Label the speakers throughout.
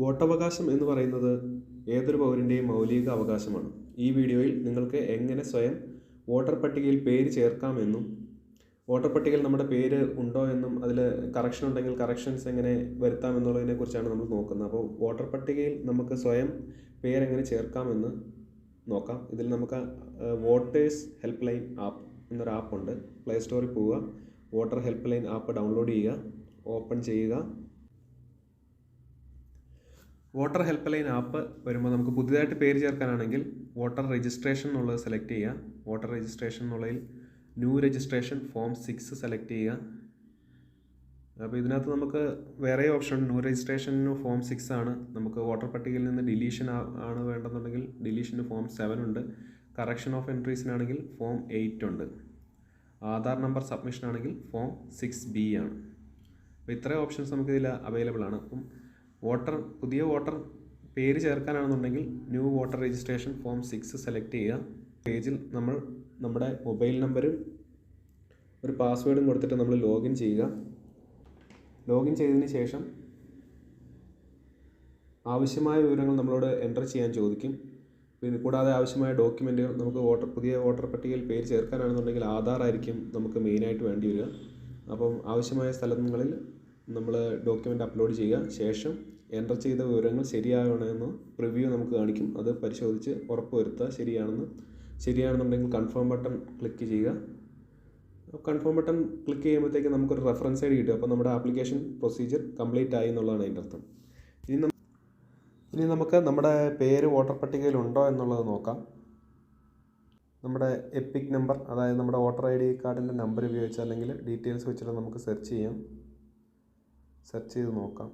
Speaker 1: വോട്ടവകാശം എന്ന് പറയുന്നത് ഏതൊരു പൗരന്റെയും മൗലിക അവകാശമാണ്. ഈ വീഡിയോയിൽ നിങ്ങൾക്ക് എങ്ങനെ സ്വയം വോട്ടർ പട്ടികയിൽ പേര് ചേർക്കാമെന്നും വോട്ടർ പട്ടികയിൽ നമ്മുടെ പേര് ഉണ്ടോ എന്നും അതിൽ കറക്ഷൻ ഉണ്ടെങ്കിൽ കറക്ഷൻസ് എങ്ങനെ വരുത്താം എന്നുള്ളതിനെ കുറിച്ചാണ് നമ്മൾ നോക്കുന്നത്. അപ്പോൾ വോട്ടർ പട്ടികയിൽ നമുക്ക് സ്വയം പേരെങ്ങനെ ചേർക്കാമെന്ന് നോക്കാം. ഇതിൽ നമുക്ക് വോട്ടേഴ്സ് ഹെൽപ്പ് ലൈൻ ആപ്പ് എന്നൊരു ആപ്പ് ഉണ്ട്. പ്ലേ സ്റ്റോറിൽ പോവുക. Voter helpline app download ചെയ്യുക. ഓപ്പൺ ചെയ്യുക. വോട്ടർ ഹെൽപ്പ് ലൈൻ ആപ്പ് വരുമ്പോൾ നമുക്ക് പുതിയതായിട്ട് പേര് ചേർക്കാനാണെങ്കിൽ വോട്ടർ രജിസ്ട്രേഷൻ എന്നുള്ളത് സെലക്ട് ചെയ്യുക. വോട്ടർ രജിസ്ട്രേഷൻ എന്നുള്ളതിൽ new registration form six select ചെയ്യുക. അപ്പോൾ ഇതിനകത്ത് നമുക്ക് വേറെ ഓപ്ഷൻ ന്യൂ രജിസ്ട്രേഷന് ഫോം സിക്സ് ആണ്. നമുക്ക് വോട്ടർ പട്ടികയിൽ നിന്ന് ഡിലീഷൻ ആണ് വേണ്ടെന്നുണ്ടെങ്കിൽ ഡിലീഷന് ഫോം സെവൻ ഉണ്ട്. കറക്ഷൻ ഓഫ് എൻട്രീസിനാണെങ്കിൽ ഫോം എയ്റ്റ് ഉണ്ട്. ആധാർ നമ്പർ സബ്മിഷൻ ആണെങ്കിൽ ഫോം സിക്സ് ബി ആണ്. അപ്പോൾ ഇത്രയും ഓപ്ഷൻസ് നമുക്ക് ഇതിൽ അവൈലബിൾ ആണ്. അപ്പം വോട്ടർ പുതിയ വോട്ടർ പേര് ചേർക്കാനാണെന്നുണ്ടെങ്കിൽ new voter registration form six select ചെയ്യുക. പേജിൽ നമ്മൾ നമ്മുടെ മൊബൈൽ നമ്പരും ഒരു പാസ്വേഡും കൊടുത്തിട്ട് നമ്മൾ ലോഗിൻ ചെയ്യുക. ലോഗിൻ ചെയ്തതിന് ശേഷം ആവശ്യമായ വിവരങ്ങൾ നമ്മളോട് എന്റർ ചെയ്യാൻ ചോദിക്കും. പിന്നെ കൂടാതെ ആവശ്യമായ ഡോക്യുമെന്റുകൾ നമുക്ക് വോട്ടർ പുതിയ വോട്ടർ പട്ടികയിൽ പേര് ചേർക്കാനാണെന്നുണ്ടെങ്കിൽ ആധാർ ആയിരിക്കും നമുക്ക് മെയിനായിട്ട് വേണ്ടി വരിക. അപ്പം ആവശ്യമായ സ്ഥലങ്ങളിൽ നമ്മൾ ഡോക്യുമെന്റ് അപ്ലോഡ് ചെയ്യുക. ശേഷം എന്റർ ചെയ്ത വിവരങ്ങൾ ശരിയാകണമെന്ന് പ്രിവ്യൂ നമുക്ക് കാണിക്കും. അത് പരിശോധിച്ച് ഉറപ്പ് വരുത്തുക ശരിയാണെന്ന്. ശരിയാണെന്നുണ്ടെങ്കിൽ കൺഫേം ബട്ടൺ ക്ലിക്ക് ചെയ്യുക. കൺഫേം ബട്ടൺ ക്ലിക്ക് ചെയ്യുമ്പോഴത്തേക്ക് നമുക്കൊരു റെഫറൻസ് ഐ ഡി കിട്ടും. അപ്പോൾ നമ്മുടെ ആപ്ലിക്കേഷൻ പ്രൊസീജിയർ കംപ്ലീറ്റ് ആയി എന്നുള്ളതാണ് അതിന്റെ അർത്ഥം. ഇനി ഇനി നമുക്ക് നമ്മുടെ പേര് വോട്ടർ പട്ടികയിൽ ഉണ്ടോ എന്നുള്ളത് നോക്കാം. നമ്മുടെ എപ്പിക് നമ്പർ അതായത് നമ്മുടെ വോട്ടർ ഐ ഡി കാർഡിന്റെ നമ്പർ ഉപയോഗിച്ച് അല്ലെങ്കിൽ ഡീറ്റെയിൽസ് വെച്ചിട്ട് നമുക്ക് സെർച്ച് ചെയ്യാം. സെർച്ച് ചെയ്ത് നോക്കാം.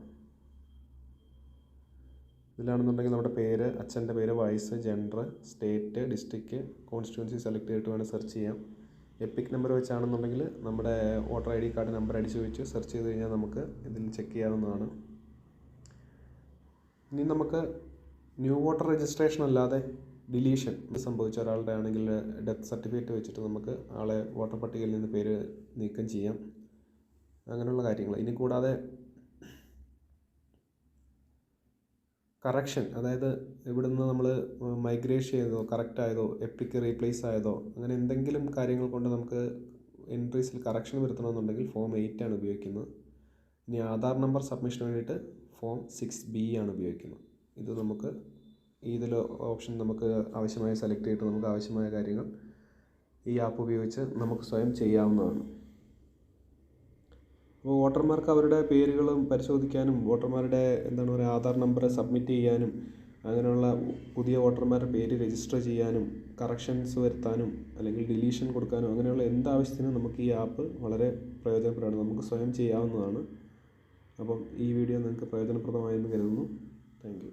Speaker 1: ഇതിലാണെന്നുണ്ടെങ്കിൽ നമ്മുടെ പേര് അച്ഛന്റെ പേര് വയസ്സ് gender state district constituency select ചെയ്തിട്ട് വേണം സെർച്ച് ചെയ്യാം എപ്പിക് നമ്പർ വെച്ചാണെന്നുണ്ടെങ്കിൽ നമ്മുടെ voter I D card number അടിച്ച് വെച്ച് സെർച്ച് ചെയ്ത് കഴിഞ്ഞാൽ നമുക്ക് ഇതിൽ ചെക്ക് ചെയ്യാവുന്നതാണ്. ഇനി നമുക്ക് ന്യൂ വോട്ടർ രജിസ്ട്രേഷൻ അല്ലാതെ ഡിലീഷൻ സംഭവിച്ച ഒരാളുടെ ആണെങ്കിൽ ഡെത്ത് സർട്ടിഫിക്കറ്റ് വെച്ചിട്ട് നമുക്ക് ആളെ വോട്ടർ പട്ടികയിൽ നിന്ന് പേര് നീക്കം ചെയ്യാം. അങ്ങനെയുള്ള കാര്യങ്ങൾ. ഇനി കൂടാതെ കറക്ഷൻ അതായത് ഇവിടുന്ന് നമ്മൾ മൈഗ്രേഷൻ ചെയ്തോ കറക്റ്റ് ആയതോ എപ്പിക്ക് റീപ്ലേസ് ആയതോ അങ്ങനെ എന്തെങ്കിലും കാര്യങ്ങൾ കൊണ്ട് നമുക്ക് എൻട്രീസിൽ കറക്ഷൻ വരുത്തണമെന്നുണ്ടെങ്കിൽ ഫോം എയ്റ്റ് ആണ് ഉപയോഗിക്കുന്നത്. ഇനി ആധാർ നമ്പർ സബ്മിഷന് വേണ്ടിയിട്ട് ഫോം സിക്സ് ബി ആണ് ഉപയോഗിക്കുന്നത്. ഇത് നമുക്ക് ഇതിൽ ഓപ്ഷൻ നമുക്ക് ആവശ്യമായ സെലക്ട് ചെയ്തിട്ട് നമുക്ക് ആവശ്യമായ കാര്യങ്ങൾ ഈ ആപ്പ് ഉപയോഗിച്ച് നമുക്ക് സ്വയം ചെയ്യാവുന്നതാണ്. അപ്പോൾ വോട്ടർമാർക്ക് അവരുടെ പേരുകളും പരിശോധിക്കാനും വോട്ടർമാരുടെ എന്താണ് പറയുക ആധാർ നമ്പർ സബ്മിറ്റ് ചെയ്യാനും അങ്ങനെയുള്ള പുതിയ വോട്ടർമാരുടെ പേര് രജിസ്റ്റർ ചെയ്യാനും കറക്ഷൻസ് വരുത്താനും അല്ലെങ്കിൽ ഡിലീഷൻ കൊടുക്കാനും അങ്ങനെയുള്ള എന്ത് ആവശ്യത്തിനും നമുക്ക് ഈ ആപ്പ് വളരെ പ്രയോജനപ്രദമാണ് നമുക്ക് സ്വയം ചെയ്യാവുന്നതാണ്. അപ്പം ഈ വീഡിയോ നിങ്ങൾക്ക് പ്രയോജനപ്രദമായെന്ന് കരുതുന്നു. താങ്ക്